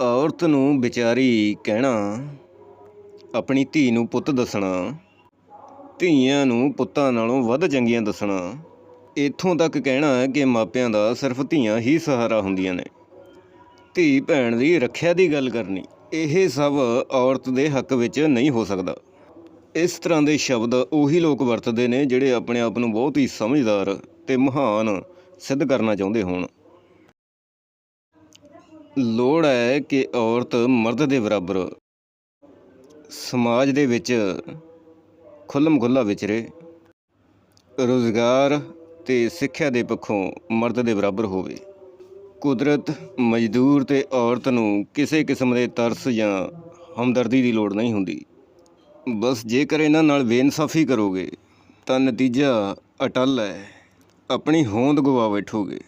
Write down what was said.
ਔਰਤ ਨੂੰ ਵਿਚਾਰੀ ਕਹਿਣਾ, ਆਪਣੀ ਧੀ ਨੂੰ ਪੁੱਤ ਦੱਸਣਾ, ਧੀਆਂ ਨੂੰ ਪੁੱਤਾਂ ਨਾਲੋਂ ਵੱਧ ਚੰਗੀਆਂ ਦੱਸਣਾ, ਇੱਥੋਂ ਤੱਕ ਕਹਿਣਾ ਹੈ ਕਿ ਮਾਪਿਆਂ ਦਾ ਸਿਰਫ ਧੀਆਂ ਹੀ ਸਹਾਰਾ ਹੁੰਦੀਆਂ ਨੇ। ਧੀ ਭੈਣ ਦੀ ਰੱਖਿਆ ਦੀ ਗੱਲ ਕਰਨੀ, ਇਹ ਸਭ ਔਰਤ ਦੇ ਹੱਕ ਵਿੱਚ ਨਹੀਂ ਹੋ ਸਕਦਾ। ਇਸ ਤਰ੍ਹਾਂ ਦੇ ਸ਼ਬਦ ਉਹੀ ਲੋਕ ਵਰਤਦੇ ਨੇ ਜਿਹੜੇ ਆਪਣੇ ਆਪ ਨੂੰ ਬਹੁਤ ਹੀ ਸਮਝਦਾਰ ਤੇ ਮਹਾਨ ਸਿੱਧ ਕਰਨਾ ਚਾਹੁੰਦੇ ਹੋਣ। ਲੋੜ ਹੈ ਕਿ ਔਰਤ ਮਰਦ ਦੇ ਬਰਾਬਰ ਸਮਾਜ ਦੇ ਵਿੱਚ ਖੁੱਲ੍ਹਮ ਖੁੱਲ੍ਹਾ ਵਿਚਰੇ ਰੁਜ਼ਗਾਰ ਤੇ ਸਿੱਖਿਆ ਦੇ ਪੱਖੋਂ ਮਰਦ ਦੇ ਬਰਾਬਰ ਹੋਵੇ। ਕੁਦਰਤ, ਮਜ਼ਦੂਰ ਤੇ ਔਰਤ ਨੂੰ ਕਿਸੇ ਕਿਸਮ ਦੇ ਤਰਸ ਜਾਂ ਹਮਦਰਦੀ ਦੀ ਲੋੜ ਨਹੀਂ ਹੁੰਦੀ। ਬਸ ਜੇਕਰ ਇਹਨਾਂ ਨਾਲ ਬੇਇਨਸਾਫੀ ਕਰੋਗੇ, ਤਾਂ ਨਤੀਜਾ ਅਟੱਲ ਹੈ। ਆਪਣੀ ਹੋਂਦ ਗਵਾ ਬੈਠੋਗੇ।